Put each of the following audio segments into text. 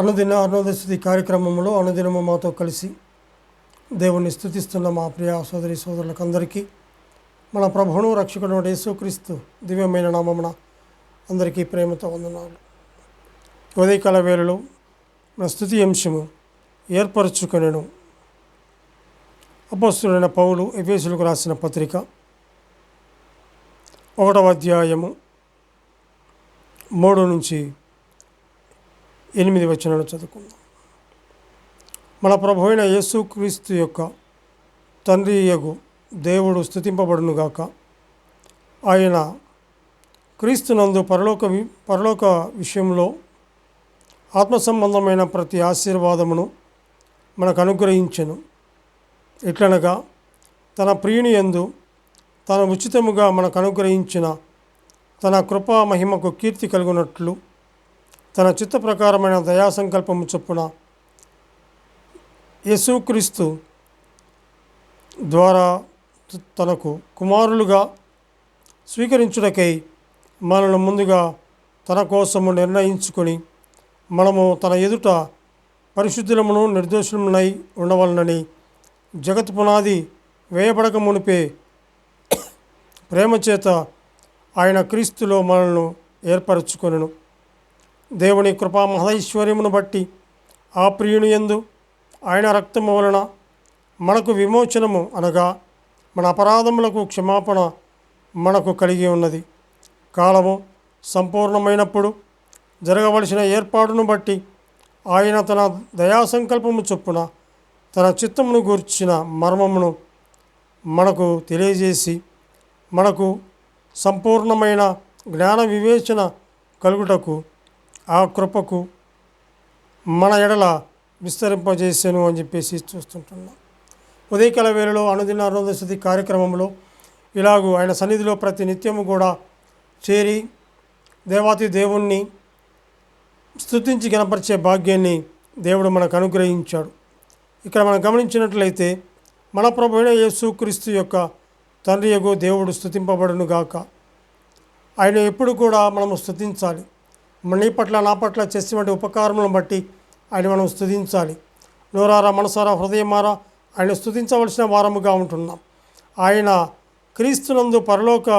అనుదిన అరుణోదశి కార్యక్రమంలో అనుదినము మాతో కలిసి దేవుణ్ణి స్థుతిస్తున్న మా ప్రియ సోదరి సోదరులకందరికీ మన ప్రభువును రక్షకుడు యేసుక్రీస్తు దివ్యమైన నామమున అందరికీ ప్రేమతో వందనాలు. ఉదయకాల వేళలో మన స్థుతి అంశము ఏర్పరచుకొనెను. అపస్తుడైన పౌలు ఎఫేసులకు రాసిన పత్రిక ఒకటవ అధ్యాయము మూడు నుంచి ఎనిమిది వచనాలు చదువుకుందాం. మన ప్రభు అయిన యేసుక్రీస్తు యొక్క తండ్రి యగు దేవుడు స్థుతింపబడునుగాక ఆయన క్రీస్తునందు పరలోక పరలోక విషయంలో ఆత్మ సంబంధమైన ప్రతి ఆశీర్వాదమును మనకు అనుగ్రహించెను. ఎట్లనగా తన ప్రియుని యందు తన ఉచితముగా మనకు అనుగ్రహించిన తన కృపా మహిమకు కీర్తి కలుగునట్లు తన చిత్త ప్రకారమైన దయా సంకల్పము చొప్పున యేసుక్రీస్తు ద్వారా తనకు కుమారులుగా స్వీకరించుటకై మనను ముందుగా తన కోసము నిర్ణయించుకొని మనము తన ఎదుట పరిశుద్ధులమును నిర్దోషులమునై ఉండవలనని జగత్ పునాది వేయబడక మునిపే ప్రేమ చేత ఆయన క్రీస్తులో మనల్ని ఏర్పరచుకొనను. దేవుని కృపా మహైశ్వర్యమును బట్టి ఆ ప్రియుని యందు ఆయన రక్తము వలన మనకు విమోచనము అనగా మన అపరాధములకు క్షమాపణ మనకు కలిగి ఉన్నది. కాలము సంపూర్ణమైనప్పుడు జరగవలసిన ఏర్పాటును బట్టి ఆయన తన దయా సంకల్పము చొప్పున తన చిత్తమును గూర్చిన మర్మమును మనకు తెలియజేసి మనకు సంపూర్ణమైన జ్ఞాన వివేచన కలుగుటకు ఆ కృపకు మన ఎడల విస్తరింపజేసాను అని చెప్పేసి చూస్తుంటున్నాం. ఉదయకాల వేళలో అనుదిన అరుణోదశతి కార్యక్రమంలో ఇలాగూ ఆయన సన్నిధిలో ప్రతి నిత్యము కూడా చేరి దేవాతి దేవుణ్ణి స్థుతించి గనపరిచే భాగ్యాన్ని దేవుడు మనకు అనుగ్రహించాడు. ఇక్కడ మనం గమనించినట్లయితే మన ప్రభుణ యేసుక్రీస్తు యొక్క తండ్రి యగు దేవుడు స్తుతింపబడును గాక ఆయన ఎప్పుడు కూడా మనము స్తుతించాలి. నీ పట్ల నా పట్ల చేసినటువంటి ఉపకారములను బట్టి ఆయన మనం స్థుతించాలి నోరారా మనసారా హృదయమారా ఆయన స్థుతించవలసిన వారముగా ఉంటున్నాం. ఆయన క్రీస్తునందు పరలోక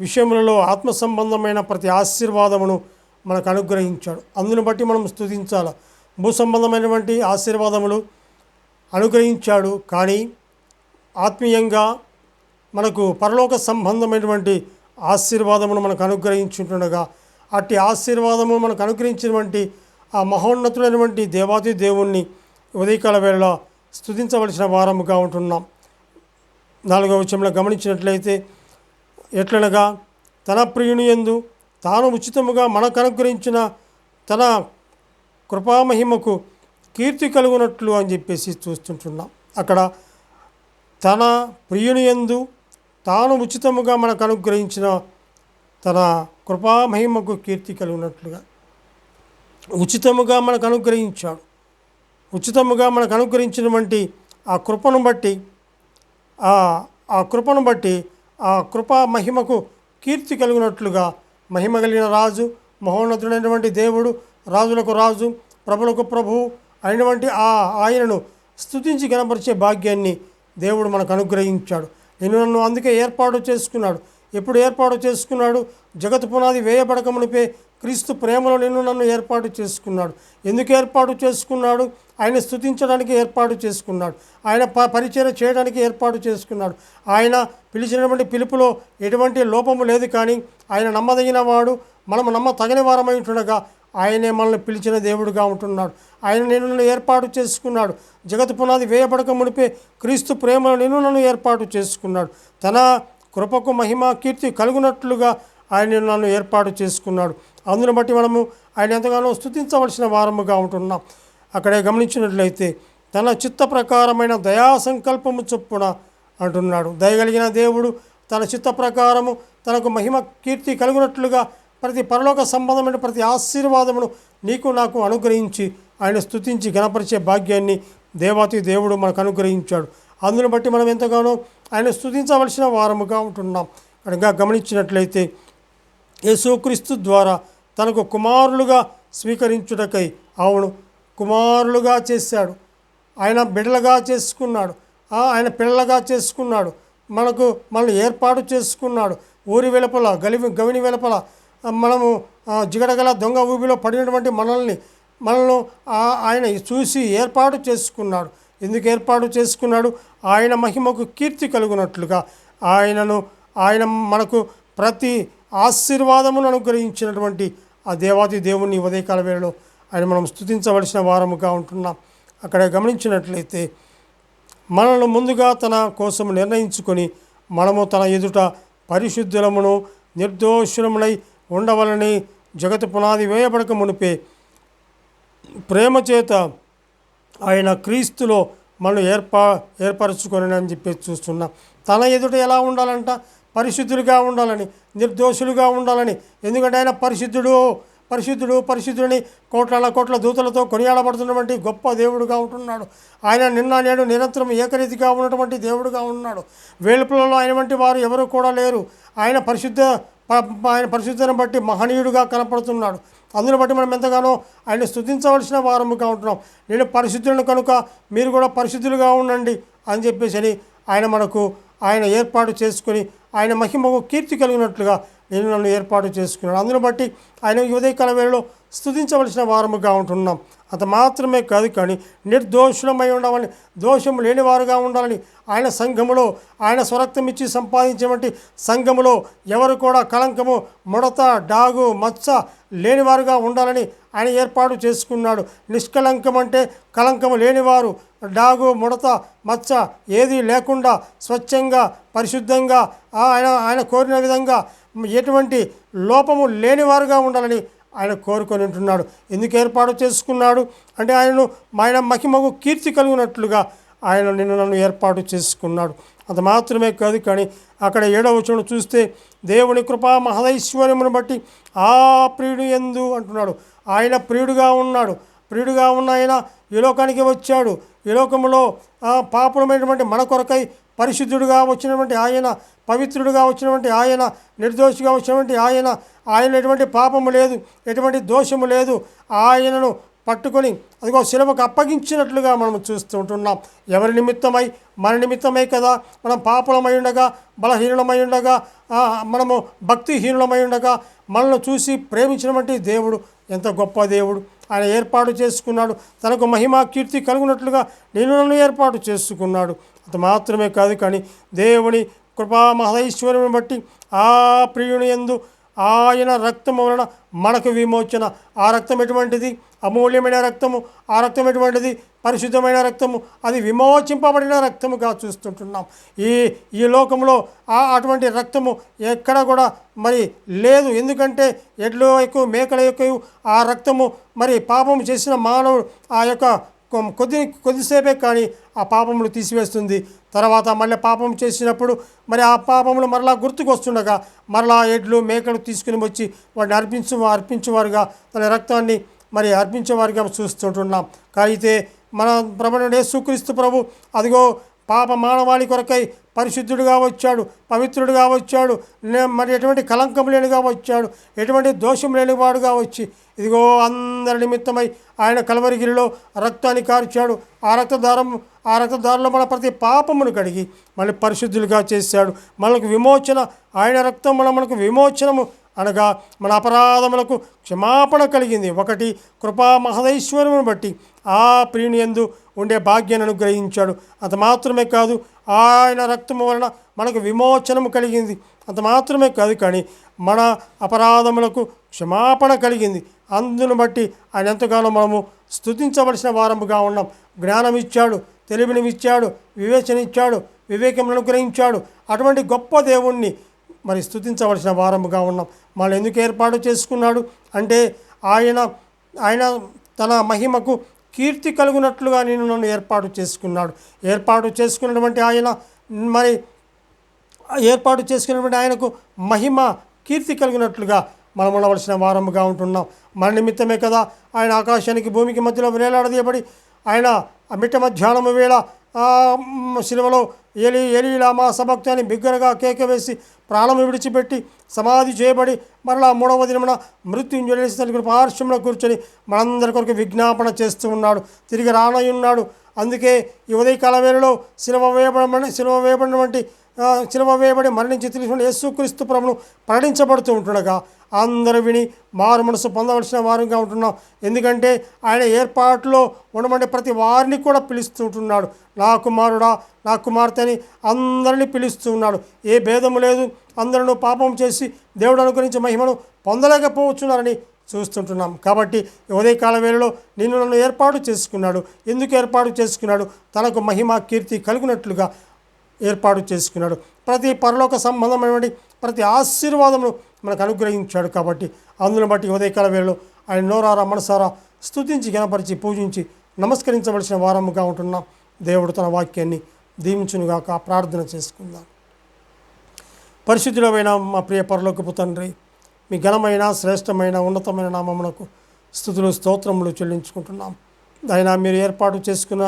విషయములలో ఆత్మ సంబంధమైన ప్రతి ఆశీర్వాదమును మనకు అనుగ్రహించాడు. అందును బట్టి మనం స్థుతించాలి భూ సంబంధమైనటువంటి ఆశీర్వాదములు అనుగ్రహించాడు. కానీ ఆత్మీయంగా మనకు పరలోక సంబంధమైనటువంటి ఆశీర్వాదమును మనకు అనుగ్రహించుంటుండగా అట్టి ఆశీర్వాదము మనకు అనుగ్రహించినటువంటి ఆ మహోన్నతుడైనటువంటి దేవాది దేవుణ్ణి ఉదయకాల వేళ స్తుతించవలసిన వారముగా ఉంటున్నాం. నాలుగవ విషయంలో గమనించినట్లయితే ఎట్లనగా తన ప్రియుని యందు తాను ఉచితముగా మనకు అనుగ్రహించిన తన కృపామహిమకు కీర్తి కలుగునట్లు అని చెప్పేసి చూస్తుంటున్నాం. అక్కడ తన ప్రియుని యందు తాను ఉచితముగా మనకు అనుగ్రహించిన తన కృపామహిమకు కీర్తి కలిగినట్లుగా. ఉచితముగా మనకు అనుగ్రహించాడు. ఉచితముగా మనకు అనుగ్రహించినటువంటి ఆ కృపను బట్టి ఆ ఆ కృపను బట్టి ఆ కృపా మహిమకు కీర్తి కలిగినట్లుగా మహిమ కలిగిన రాజు మహోన్నతుడైనటువంటి దేవుడు రాజులకు రాజు ప్రభులకు ప్రభువు అయినటువంటి ఆ ఆయనను స్తుతించి కనపరిచే భాగ్యాన్ని దేవుడు మనకు అనుగ్రహించాడు. నేను నన్ను అందుకే ఏర్పాటు చేసుకున్నాడు. ఎప్పుడు ఏర్పాటు చేసుకున్నాడు? జగత్ పునాది వేయబడకమునిపే క్రీస్తు ప్రేమలో నిన్ను నన్ను ఏర్పాటు చేసుకున్నాడు. ఎందుకు ఏర్పాటు చేసుకున్నాడు? ఆయన స్థుతించడానికి ఏర్పాటు చేసుకున్నాడు. ఆయన ప పరిచయం చేయడానికి ఏర్పాటు చేసుకున్నాడు. ఆయన పిలిచినటువంటి పిలుపులో ఎటువంటి లోపము లేదు కానీ ఆయన నమ్మదగిన వాడు. మనం నమ్మ తగిన వారమై ఉంటుండగా ఆయనే మనల్ని పిలిచిన దేవుడుగా ఉంటున్నాడు. ఆయన నేను ఏర్పాటు చేసుకున్నాడు. జగత్ పునాది వేయబడక మునిపే క్రీస్తు ప్రేమలో నేను నన్ను ఏర్పాటు చేసుకున్నాడు. తన కృపకు మహిమ కీర్తి కలుగునట్లుగా ఆయన నన్ను ఏర్పాటు చేసుకున్నాడు. అందును బట్టి మనము ఆయన ఎంతగానో స్థుతించవలసిన వారముగా ఉంటున్నాం. అక్కడే గమనించినట్లయితే తన చిత్త ప్రకారమైన దయా సంకల్పము చొప్పున అంటున్నాడు. దయగలిగిన దేవుడు తన చిత్త ప్రకారము తనకు మహిమ కీర్తి కలుగునట్లుగా ప్రతి పరలోక సంబంధమైన ప్రతి ఆశీర్వాదమును నీకు నాకు అనుగ్రహించి ఆయన స్థుతించి గణపరిచే భాగ్యాన్ని దేవాతి దేవుడు మనకు అనుగ్రహించాడు. అందును బట్టి మనం ఎంతగానో ఆయన స్థుతించవలసిన వారముగా ఉంటున్నాం. అనగా గమనించినట్లయితే యేసుక్రీస్తు ద్వారా తనకు కుమారులుగా స్వీకరించుటకై అవును కుమారులుగా చేశాడు. ఆయన బిడ్డలుగా చేసుకున్నాడు. ఆయన పిల్లలుగా చేసుకున్నాడు. మనకు మనల్ని ఏర్పాటు చేసుకున్నాడు. ఊరి వెలుపల గలివి గవిని వెలుపల మనము జిగడగల దొంగ ఊబిలో పడినటువంటి మనల్ని మనల్ని ఆయన చూసి ఏర్పాటు చేసుకున్నాడు. ఎందుకు ఏర్పాటు చేసుకున్నాడు? ఆయన మహిమకు కీర్తి కలుగునట్లుగా ఆయనను ఆయన మనకు ప్రతి ఆశీర్వాదమును అనుగ్రహించినటువంటి ఆ దేవాది దేవుని ఉదయకాల వేళలో ఆయన మనం స్థుతించవలసిన వారముగా ఉంటున్నాం. అక్కడ గమనించినట్లయితే మనల్ని ముందుగా తన కోసం నిర్ణయించుకొని మనము తన ఎదుట పరిశుద్ధులమును నిర్దోషులమునై ఉండవలని జగత్ పునాది వేయబడక మునిపే ప్రేమ చేత ఆయన క్రీస్తులో మనం ఏర్పా ఏర్పరచుకొని అని చెప్పి చూస్తున్నాం. తన ఎదుట ఎలా ఉండాలంట? పరిశుద్ధులుగా ఉండాలని నిర్దోషులుగా ఉండాలని. ఎందుకంటే ఆయన పరిశుద్ధుడు. పరిశుద్ధుడు పరిశుద్ధుడిని కోట్ల కోట్ల దూతలతో కొనియాడబడుతున్నటువంటి గొప్ప దేవుడుగా ఉంటున్నాడు. ఆయన నిన్న నేడు నిరంతరం ఏకరీతిగా ఉన్నటువంటి దేవుడుగా ఉన్నాడు. వేలుపులలో ఆయన వంటి వారు ఎవరు కూడా లేరు. ఆయన పరిశుద్ధ ఆయన పరిశుద్ధను బట్టి మహనీయుడుగా కనపడుతున్నాడు. అందును బట్టి మనం ఎంతగానో ఆయన స్థుతించవలసిన వారముగా ఉంటున్నాం. నేను పరిశుద్ధులను కనుక మీరు కూడా పరిశుద్ధులుగా ఉండండి అని చెప్పేసి అని ఆయన మనకు ఆయన ఏర్పాటు చేసుకుని ఆయన మహిమకు కీర్తి కలిగినట్లుగా నేను నన్ను ఏర్పాటు చేసుకున్నాను అందును బట్టి ఆయన ఉదయకాల వేళలో స్థుతించవలసిన వారముగా ఉంటున్నాం. అంత మాత్రమే కాదు కానీ నిర్దోషులమై ఉండవాలని దోషము లేనివారుగా ఉండాలని ఆయన సంఘములో ఆయన స్వరక్తం ఇచ్చి సంపాదించినటువంటి సంఘములో ఎవరు కూడా కళంకము ముడత డాగు మచ్చ లేనివారుగా ఉండాలని ఆయన ఏర్పాటు చేసుకున్నాడు. నిష్కలంకం అంటే కలంకము లేనివారు డాగు ముడత మచ్చ ఏది లేకుండా స్వచ్ఛంగా పరిశుద్ధంగా ఆయన ఆయన కోరిన విధంగా ఎటువంటి లోపము లేనివారుగా ఉండాలని ఆయన కోరుకొని ఉంటున్నాడు. ఎందుకు ఏర్పాటు చేసుకున్నాడు? అంటే ఆయనను ఆయన మహిమకు కీర్తి కలిగినట్లుగా ఆయన నిన్ను నన్ను ఏర్పాటు చేసుకున్నాడు. అంత మాత్రమే కాదు కానీ అక్కడ ఏడవ వచనం చూస్తే దేవుని కృపా మహదైశ్వర్యమును బట్టి ఆ ప్రియుడు ఎందు అంటున్నాడు. ఆయన ప్రియుడుగా ఉన్నాడు. ప్రియుడుగా ఉన్న ఆయన ఈ లోకానికి వచ్చాడు. ఈ లోకములో పాపులమైనటువంటి మన కొరకై పరిశుద్ధుడుగా వచ్చినటువంటి ఆయన పవిత్రుడుగా వచ్చినటువంటి ఆయన నిర్దోషిగా వచ్చినటువంటి ఆయన ఆయన ఎటువంటి పాపము లేదు ఎటువంటి దోషము లేదు ఆయనను పట్టుకొని అదిగో శిలవకు అప్పగించినట్లుగా మనం చూస్తూ ఉంటున్నాం. ఎవరి నిమిత్తమై? మన నిమిత్తమై కదా. మనం పాపులమై ఉండగా బలహీనులమై ఉండగా మనము భక్తిహీనులమై ఉండగా మనల్ని చూసి ప్రేమించినటువంటి దేవుడు ఎంత గొప్ప దేవుడు. ఆయన ఏర్పాటు చేసుకున్నాడు. తనకు మహిమ కీర్తి కలుగునట్లుగా నేను నన్ను ఏర్పాటు చేసుకున్నాడు. అంత మాత్రమే కాదు కానీ దేవుని కృపా మహదైశ్వర్యం బట్టి ఆ ప్రియుని ఎందు ఆయన రక్తము వలన మనకు విమోచన. ఆ రక్తం ఎటువంటిది? అమూల్యమైన రక్తము. ఆ రక్తం ఎటువంటిది? పరిశుద్ధమైన రక్తము అది విమోచింపబడిన రక్తముగా చూస్తుంటున్నాం. ఈ ఈ లోకంలో ఆ అటువంటి రక్తము ఎక్కడ కూడా మరి లేదు. ఎందుకంటే ఎడ్లు ఎక్కువ మేకల యొక్క ఆ రక్తము మరి పాపం చేసిన మానవుడు ఆ యొక్క కొద్ది కొద్దిసేపే కానీ ఆ పాపములు తీసివేస్తుంది. తర్వాత మళ్ళీ పాపం చేసినప్పుడు మరి ఆ పాపములు మరలా గుర్తుకు వస్తుండగా మరలా ఎడ్లు మేకలు తీసుకుని వచ్చి వాటిని అర్పించు అర్పించేవారుగా తన రక్తాన్ని మరి అర్పించేవారుగా చూస్తుంటున్నాం. అయితే మన ప్రభుడు యేసుక్రీస్తు ప్రభు అదిగో పాప మానవాళి కొరకై పరిశుద్ధుడుగా వచ్చాడు పవిత్రుడుగా వచ్చాడు మరి ఎటువంటి కలంకం లేనిగా వచ్చాడు ఎటువంటి దోషం లేనివాడుగా వచ్చి ఇదిగో అందరి నిమిత్తమై ఆయన కలవరిగిరిలో రక్తాన్ని కార్చాడు ఆ రక్తదారం ఆ రక్తదారంలో మన ప్రతి పాపమును కడిగి మళ్ళీ పరిశుద్ధులుగా చేశాడు. మనకు విమోచన ఆయన రక్తం మన మనకు విమోచనము అనగా మన అపరాధములకు క్షమాపణ కలిగింది. ఒకటి కృపా మహదైశ్వర్యమును బట్టి ఆ ప్రియుని యందు ఉండే భాగ్యాన్ని అనుగ్రహించాడు. అంత మాత్రమే కాదు ఆయన రక్తము వలన మనకు విమోచనము కలిగింది. అంత మాత్రమే కాదు కానీ మన అపరాధములకు క్షమాపణ కలిగింది. అందును బట్టి ఆయన ఎంతగానో మనము స్థుతించవలసిన వారముగా ఉన్నాం. జ్ఞానం ఇచ్చాడు తెలివిని వివేచనిచ్చాడు వివేచన ఇచ్చాడు వివేకం అనుగ్రహించాడు. అటువంటి గొప్ప దేవుణ్ణి మరి స్థుతించవలసిన వారముగా ఉన్నాం. మళ్ళీ ఎందుకు ఏర్పాటు చేసుకున్నాడు? అంటే ఆయన ఆయన తన మహిమకు కీర్తి కలుగునట్లుగా నేను నన్ను ఏర్పాటు చేసుకున్నాడు. ఏర్పాటు చేసుకున్నటువంటి ఆయన మరి ఏర్పాటు చేసుకున్నటువంటి ఆయనకు మహిమ కీర్తి కలిగినట్లుగా మనం ఉండవలసిన వారముగా ఉంటున్నాం. మన నిమిత్తమే కదా ఆయన ఆకాశానికి భూమికి మధ్యలో వేలాడదీయబడి ఆయన మిట్ట మధ్యాహ్నము వేళ ఆ, ఏలి ఏలిలా మా సభక్తి అని బిగ్గరగా కేక వేసి ప్రాణం విడిచిపెట్టి సమాధి చేయబడి మరలా మూడవ దినమున మృత్యుంజలేసి తన పార్శ్వంలో కూర్చొని మనందరి కొరకు విజ్ఞాపన చేస్తూ ఉన్నాడు. తిరిగి రానయ్యున్నాడు ఉన్నాడు అందుకే ఈ ఉదయకాల వేళలో శిలువ వేయబడమని శిలువ వేయబడిన వంటి చిలువ వేయబడి మరణించి తెలిసిన యేసుక్రీస్తు ప్రభును ప్రకటించబడుతూ ఉంటుండగా అందరూ విని మారు మనసు పొందవలసిన వారుగా ఉంటున్నాం. ఎందుకంటే ఆయన ఏర్పాటులో ఉండమంటే ప్రతి వారిని కూడా పిలుస్తూ ఉంటున్నాడు. నా కుమారుడా నా కుమార్తె అని అందరినీ పిలుస్తూ ఉన్నాడు. ఏ భేదము లేదు. అందరూ పాపం చేసి దేవుడు అనుగ్రహించే మహిమను పొందలేకపోవచ్చున్నారని చూస్తుంటున్నాం. కాబట్టి ఉదయకాల వేళలో నిన్ను నన్ను ఏర్పాటు చేసుకున్నాడు. ఎందుకు ఏర్పాటు చేసుకున్నాడు? తనకు మహిమ కీర్తి కలిగినట్లుగా ఏర్పాటు చేసుకున్నాడు. ప్రతి పరలోక సంబంధమైనటువంటి ప్రతి ఆశీర్వాదమును మనకు అనుగ్రహించాడు కాబట్టి అందును బట్టి ఉదయకాల వేళలో ఆయన నోరారా మనసారా స్తుతించి గణపరిచి పూజించి నమస్కరించవలసిన వారముగా ఉంటున్నాం దేవుడు తన వాక్యాన్ని దీవించునుగాక ప్రార్థన చేసుకుందాం. పరిశుద్ధులమైన మా ప్రియ పరలోకపు తండ్రి మీ ఘనమైన శ్రేష్టమైన ఉన్నతమైన నామమునకు స్థుతులు స్తోత్రములు చెల్లించుకుంటున్నాం. అయినా మీరు ఏర్పాటు చేసుకున్న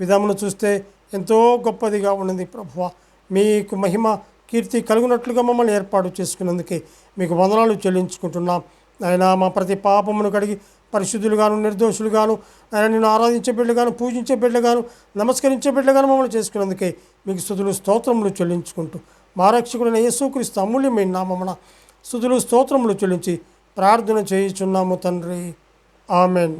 విధమును చూస్తే ఎంతో గొప్పదిగా ఉన్నది ప్రభువ. మీకు మహిమ కీర్తి కలుగునట్లుగా మమ్మల్ని ఏర్పాటు చేసుకున్నందుకే మీకు వందనాలు చెల్లించుకుంటున్నాం. ఆయన మా ప్రతి పాపమును కడిగి పరిశుద్ధులుగాను నిర్దోషులుగాను ఆయన నిన్ను ఆరాధించే బిడ్డగాను పూజించే బిడ్డగాను నమస్కరించే బిడ్డగాను మమ్మల్ని చేసుకున్నందుకే మీకు స్థుతులు స్తోత్రములు చెల్లించుకుంటూ మా రక్షకుడైన యేసుక్రీస్తు అమూల్యమైన నామమున స్థుతులు స్తోత్రములు చెల్లించి ప్రార్థన చేయుచున్నాము తండ్రి. ఆమెన్.